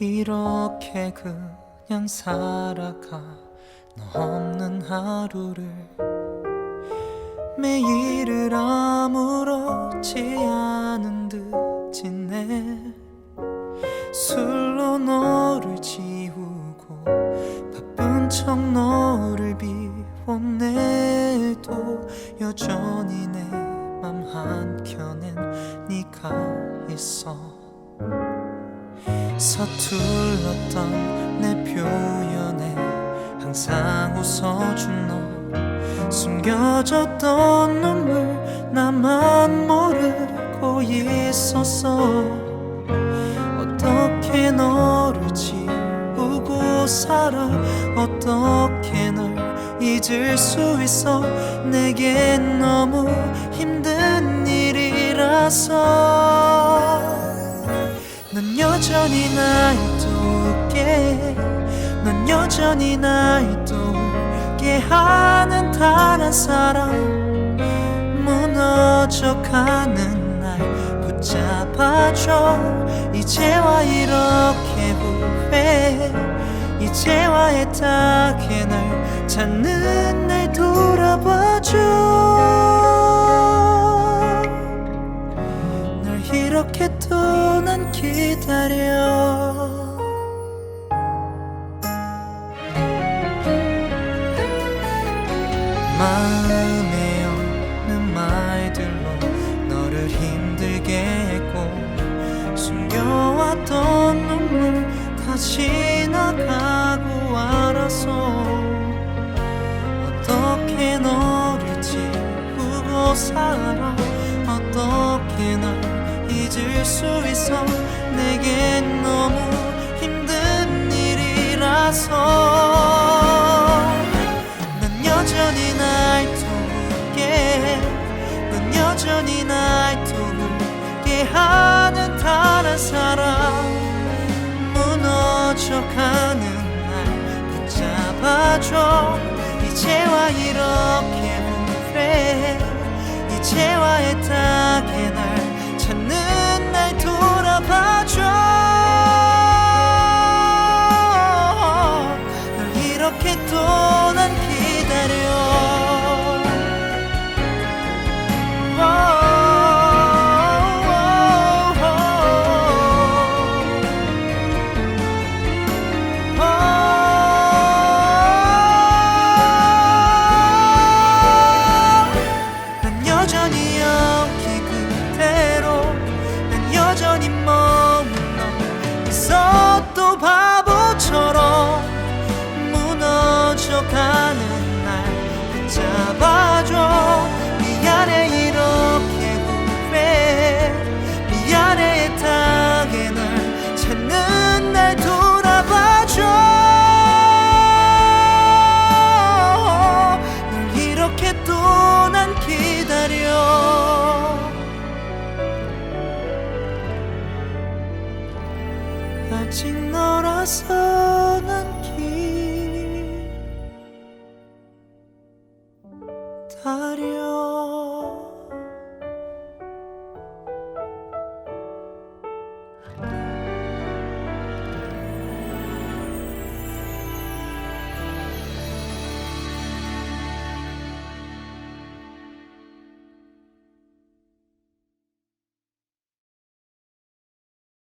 이렇게 그냥 살아가 너 없는 하루를 매일을 아무렇지 않은 듯 지내 술로 너를 지우고 바쁜 척 너를 비워내도 여전히 내 맘 한켠엔 네가 있어 서툴렀던 내 표현에 항상 웃어준 너 숨겨졌던 눈물 나만 모르고 있었어. 어떻게 너를 지우고 살아? 어떻게 널 잊을 수 있어? 내겐 너무 힘든 일이라서. 넌 여전히 날 돕게. 넌 여전히 날 돕게 하는 단한 사람. 무너져가는 날 붙잡아줘. 이제와 이렇게 후회. 이제와 애타게 날 찾는 날돌 기다려. 마음에 없는 말들로 너를 힘들게 했고 숨겨왔던 눈물 다 지나가고 알아서 어떻게 너를 지우고 살아 널 잊을 수 있어. 내겐 너무 힘든 일이라서. 넌 여전히 날 돕게 넌 여전히 날 돕게 하는 단한 사람. 무너져가는 날 붙잡아줘. 이제와 이렇게 후회 이제와 애타게 날 이렇게 또 난 기다려 여전히 머물러 있어 또 봐. 가는 날 잡아줘. 미안해 이렇게 후회 미안해 애타게 널 찾는 날 돌아봐줘. 널 이렇게 또 난 기다려. 아직 너라서 난 기다려 다려.